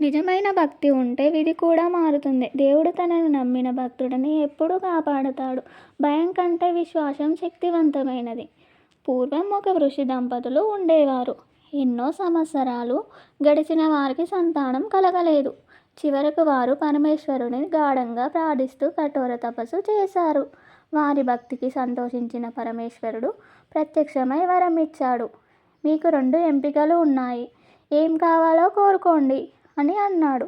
నిజమైన భక్తి ఉంటే విధి కూడా మారుతుంది. దేవుడు తనను నమ్మిన భక్తుడిని ఎప్పుడూ కాపాడుతాడు. భయం కంటే విశ్వాసం శక్తివంతమైనది. పూర్వం ఒక ఋషి దంపతులు ఉండేవారు. ఎన్నో సంవత్సరాలు గడిచిన వారికి సంతానం కలగలేదు. చివరకు వారు పరమేశ్వరుని గాఢంగా ప్రార్థిస్తూ కఠోర తపస్సు చేశారు. వారి భక్తికి సంతోషించిన పరమేశ్వరుడు ప్రత్యక్షమై వరం ఇచ్చాడు మీకు రెండు ఎంపికలు ఉన్నాయి. ఏం కావాలో కోరుకోండి. అని అన్నాడు.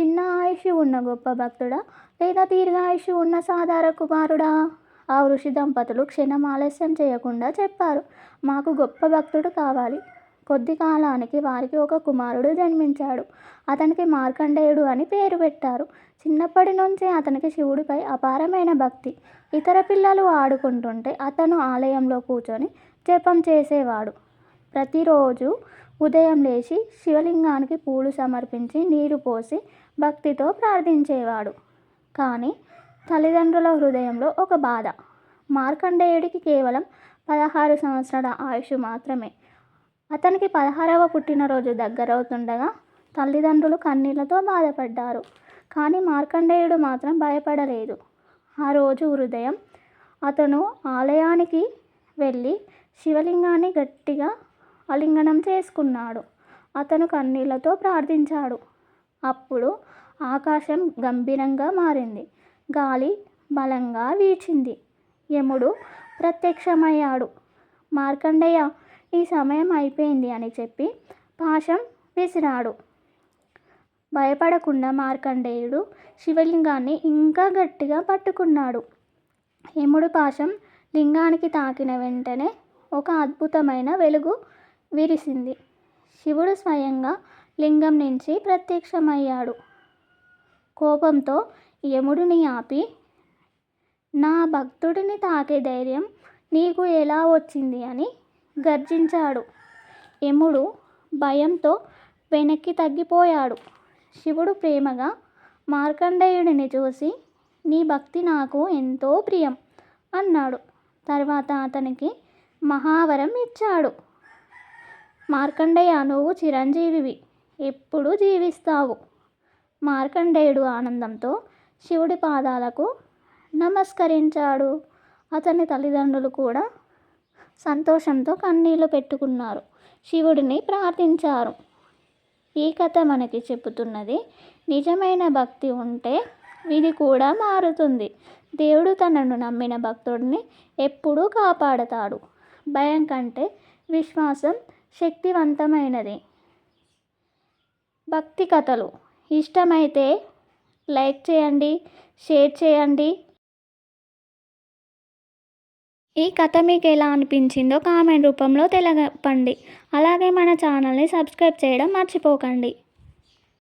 చిన్న ఆయుషు ఉన్న గొప్ప భక్తుడా? లేదా దీర్ఘాయుషు ఉన్న సాధారణ కుమారుడా? ఆ ఋషి దంపతులు క్షణం ఆలస్యం చేయకుండా చెప్పారు. మాకు గొప్ప భక్తుడు కావాలి. కొద్ది కాలానికి వారికి ఒక కుమారుడు జన్మించాడు. అతనికి మార్కండేయుడు అని పేరు పెట్టారు. చిన్నప్పటి నుంచే అతనికి శివుడిపై అపారమైన భక్తి. ఇతర పిల్లలు ఆడుకుంటుంటే అతను ఆలయంలో కూర్చొని జపం చేసేవాడు. ప్రతిరోజు ఉదయం లేచి శివలింగానికి పూలు సమర్పించి నీరు పోసి భక్తితో ప్రార్థించేవాడు. కానీ తల్లిదండ్రుల హృదయంలో ఒక బాధ. మార్కండేయుడికి కేవలం పదహారు సంవత్సరాల ఆయుష్ మాత్రమే. అతనికి పదహారవ పుట్టినరోజు దగ్గరవుతుండగా తల్లిదండ్రులు కన్నీళ్ళతో బాధపడ్డారు. కానీ మార్కండేయుడు మాత్రం భయపడలేదు. ఆ రోజు హృదయం అతను ఆలయానికి వెళ్ళి శివలింగాన్ని గట్టిగా ఆలింగనం చేసుకున్నాడు. అతను కన్నీళ్ళతో ప్రార్థించాడు. అప్పుడు ఆకాశం గంభీరంగా మారింది. గాలి బలంగా వీచింది. యముడు ప్రత్యక్షమయ్యాడు. మార్కండేయ ఈ సమయం అయిపోయింది అని చెప్పి పాశం విసిరాడు. భయపడకుండా మార్కండేయుడు శివలింగాన్ని ఇంకా గట్టిగా పట్టుకున్నాడు. యముడు పాశం లింగానికి తాకిన వెంటనే ఒక అద్భుతమైన వెలుగు విరిసింది. శివుడు స్వయంగా లింగం నుంచి ప్రత్యక్షమయ్యాడు. కోపంతో యముడిని ఆపి నా భక్తుడిని తాకే ధైర్యం నీకు ఎలా వచ్చింది? అని గర్జించాడు. యముడు భయంతో వెనక్కి తగ్గిపోయాడు. శివుడు ప్రేమగా మార్కండేయుడిని చూసి నీ భక్తి నాకు ఎంతో ప్రియం అన్నాడు. తర్వాత అతనికి మహావరం ఇచ్చాడు. మార్కండేయ నువ్వు చిరంజీవివి. ఎప్పుడు జీవిస్తావు? మార్కండేయుడు ఆనందంతో శివుడి పాదాలకు నమస్కరించాడు. అతని తల్లిదండ్రులు కూడా సంతోషంతో కన్నీళ్ళు పెట్టుకున్నారు. శివుడిని ప్రార్థించారు. ఈ కథ మనకి చెబుతున్నది నిజమైన భక్తి ఉంటే విధి కూడా మారుతుంది. దేవుడు తనను నమ్మిన భక్తుడిని ఎప్పుడూ కాపాడతాడు. భయం కంటే విశ్వాసం శక్తివంతమైనది. భక్తి కథలు. ఇష్టమైతే లైక్ చేయండి షేర్ చేయండి. ఈ కథ మీకు ఎలా అనిపించిందో కామెంట్ రూపంలో తెలపండి అలాగే మన ఛానల్ని సబ్స్క్రైబ్ చేయడం మర్చిపోకండి.